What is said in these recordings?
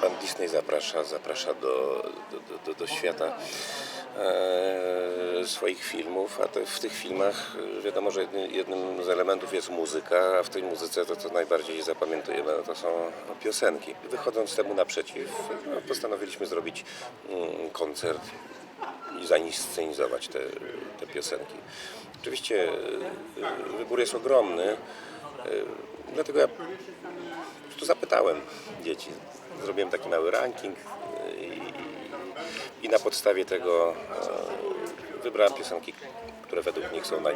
Pan Disney zaprasza, zaprasza do, do, do, do, świata e, swoich filmów, a te, w tych filmach e, wiadomo, że jednym, jednym z elementów jest muzyka, a w tej muzyce to, co najbardziej zapamiętujemy, no to są piosenki. Wychodząc temu naprzeciw, no, postanowiliśmy zrobić mm, koncert i zainscenizować te, te piosenki. Oczywiście e, wybór jest ogromny, e, dlatego ja po prostu zapytałem dzieci. Zrobiłem taki mały ranking y, i, i na podstawie tego e, wybrałem piosenki, które według nich są naj,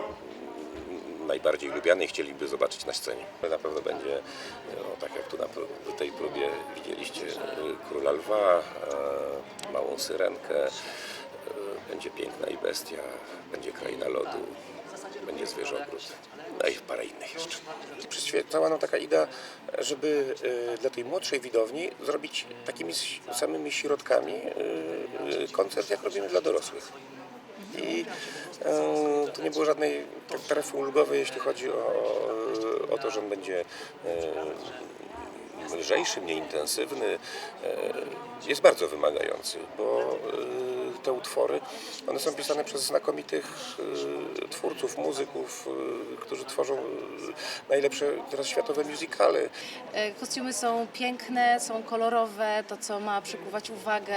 najbardziej lubiane i chcieliby zobaczyć na scenie. Na pewno będzie, no, tak jak tu na tej próbie widzieliście, Króla Lwa, e, Małą Syrenkę, e, będzie Piękna i Bestia, będzie Kraina Lodu, będzie Zwierzogród, no i parę innych jeszcze. Przyświecała nam taka idea, żeby e, dla tej młodszej widowni zrobić takimi samymi środkami e, e, koncert, jak robimy dla dorosłych. I tu nie było żadnej taryfy ulgowej, jeśli chodzi o, o to, że on będzie lżejszy, mniej intensywny. E, jest bardzo wymagający, bo e, te utwory, one są pisane przez znakomitych e, twórców, muzyków, e, którzy tworzą e, najlepsze teraz światowe musicale. E, Kostiumy są piękne, są kolorowe, to co ma przykuwać uwagę,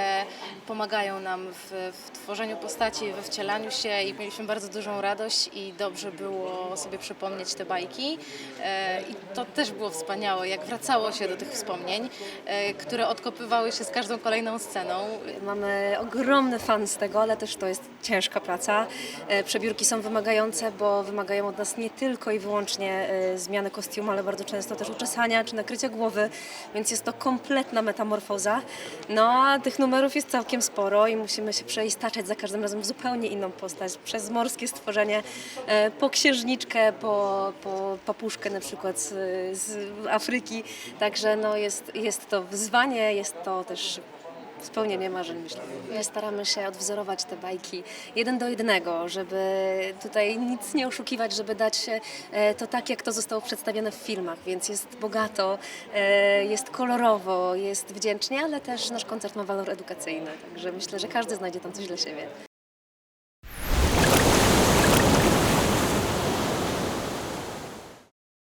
pomagają nam w, w tworzeniu postaci, we wcielaniu się i mieliśmy bardzo dużą radość i dobrze było sobie przypomnieć te bajki. E, I to też było wspaniałe, jak wracało się do tych wspomnień, e, które odkopywały się z każdą kolejną sceną. Mamy ogromny fan z tego, ale też to jest ciężka praca. Przebiórki są wymagające, bo wymagają od nas nie tylko i wyłącznie e, zmiany kostiumu, ale bardzo często też uczesania czy nakrycia głowy, więc jest to kompletna metamorfoza. No a tych numerów jest całkiem sporo i musimy się przeistaczać za każdym razem w zupełnie inną postać. Przez morskie stworzenie, e, po księżniczkę, po, po papuszkę na przykład z, z Afryki. Także no jest, jest to wyzwanie, jest to też spełnienie marzeń, myślę. My staramy się odwzorować te bajki jeden do jednego, żeby tutaj nic nie oszukiwać, żeby dać e, to tak, jak to zostało przedstawione w filmach, więc jest bogato, e, jest kolorowo, jest wdzięcznie, ale też nasz koncert ma walor edukacyjny, także myślę, że każdy znajdzie tam coś dla siebie.